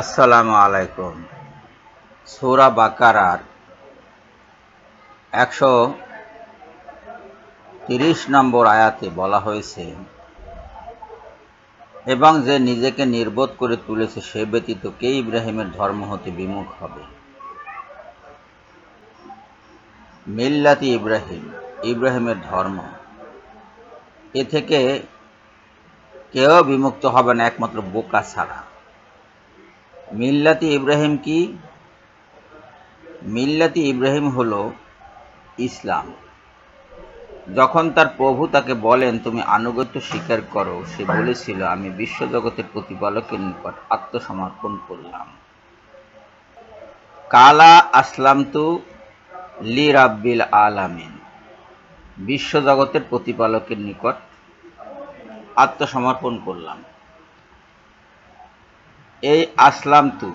আসসালামু আলাইকুম। সূরা বাকারার একশো তিরিশ নম্বর আয়াতে বলা হয়েছে, এবং যে নিজেকে নির্বোধ করে তুলেছে, সে ব্যতীত কে ইব্রাহিমের ধর্ম হতে বিমুখ হবে? মিল্লাতি ইব্রাহিম, ইব্রাহিমের ধর্ম। এ থেকে কেউ বিমুক্ত হবে না একমাত্র বোকা ছাড়া। মিল্লাতি ইব্রাহিম কি? মিল্লাতি ইব্রাহিম হলো ইসলাম। যখন তার প্রভু তাকে বলেন, তুমি আনুগত্য স্বীকার করো সে বলেছিল, আমি বিশ্বজগতের প্রতিপালকের নিকট আত্মসমর্পণ করলাম। কালা আসলাম তু লি রাব্বিল আলামিন। বিশ্বজগতের প্রতিপালকের নিকট আত্মসমর্পণ করলাম। এই আসলাম তু।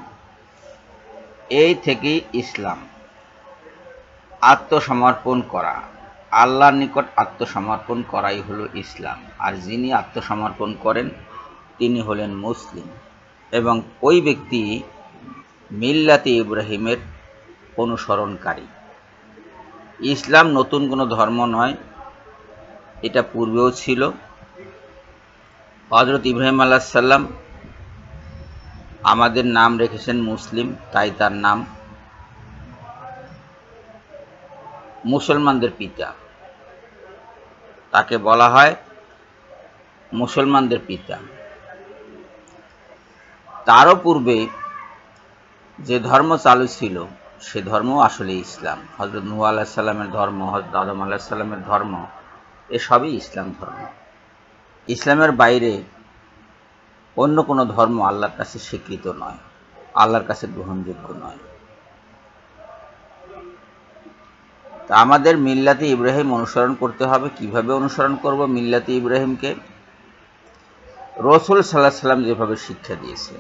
এই থেকেই ইসলাম। আত্মসমর্পণ করা। আল্লাহর নিকট আত্মসমর্পণ করাই হলো ইসলাম। আর যিনি আত্মসমর্পণ করেন, তিনি হলেন মুসলিম। এবং ওই ব্যক্তি মিল্লাতে ইব্রাহিমের অনুসরণকারী। ইসলাম নতুন কোনো ধর্ম নয়, এটা পূর্বেও ছিল। হজরত ইব্রাহিম আল্লাহ সাল্লাম আমাদের নাম রেখেছেন মুসলিম, তাই তার নাম মুসলমানদের পিতা। তাকে বলা হয় মুসলমানদের পিতা। তারও পূর্বে যে ধর্ম চালু ছিল, সে ধর্ম আসলে ইসলাম। হজরত নুয়া আল্লাহ সাল্লামের ধর্ম হজরত আদম আল্লাহ সাল্লামের ধর্ম, এসবই ইসলাম ধর্ম। ইসলামের বাইরে অন্য কোনো ধর্ম আল্লাহর কাছে স্বীকৃত নয়, আল্লাহর কাছে গ্রহণযোগ্য নয়। তা আমাদের মিল্লাতে ইব্রাহিম অনুসরণ করতে হবে, কীভাবে অনুসরণ করব মিল্লাতে ইব্রাহিমকে? রসুল সাল্লাহ সাল্লাম যেভাবে শিক্ষা দিয়েছে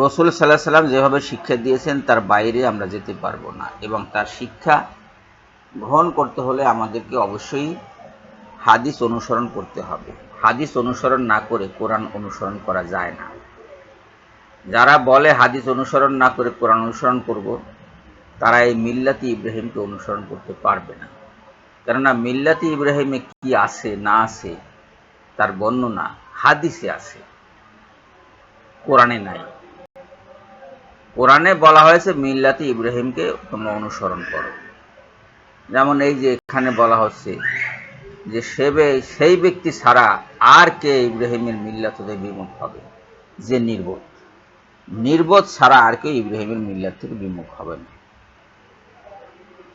রসুল সাল্লাহ সাল্লাম যেভাবে শিক্ষা দিয়েছেন, তার বাইরে আমরা যেতে পারব না এবং তার শিক্ষা গ্রহণ করতে হলে আমাদেরকে অবশ্যই হাদিস অনুসরণ করতে হবে। হাদিস অনুসরণ না করে কোরআন অনুসরণ করা যায় না। যারা বলে হাদিস অনুসরণ না করে কোরআন অনুসরণ করব, তারা এই মিল্লাতি ইব্রাহিমকে অনুসরণ করতে পারবে না। কেননা মিল্লাতি ইব্রাহিমে কি আছে, না আছে, তার বর্ণনা হাদিসে আছে। কোরআনে নাই। কোরআনে বলা হয়েছে, মিল্লাতি ইব্রাহিমকে তোমরা অনুসরণ করো। যেমন এই যে এখানে বলা হচ্ছে যে সেবে সেই ব্যক্তি ছাড়া আর কে ইব্রাহিমের মিল্লাত হতে বিমুখ হবে? যে নির্বোধ। নির্বোধ ছাড়া আর কেউ ইব্রাহিমের মিল্লাত থেকে বিমুখ হবে না।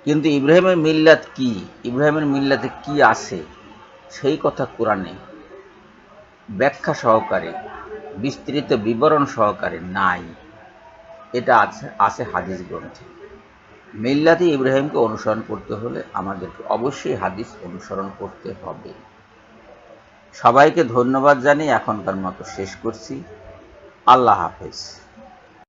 কিন্তু ইব্রাহিমের মিল্লাত কি? ইব্রাহিমের মিল্লাতে কি আছে? সেই কথা কোরআনে ব্যাখ্যা সহকারে, বিস্তৃত বিবরণ সহকারে নাই। এটা আছে আছে হাদিস গ্রন্থে। মিল্লাতি ইব্রাহিমকে অনুসরণ করতে হলে আমাদেরকে অবশ্যই হাদিস অনুসরণ করতে হবে। সবাইকে ধন্যবাদ জানিয়ে এখনকার মতো শেষ করছি। আল্লাহ হাফেজ।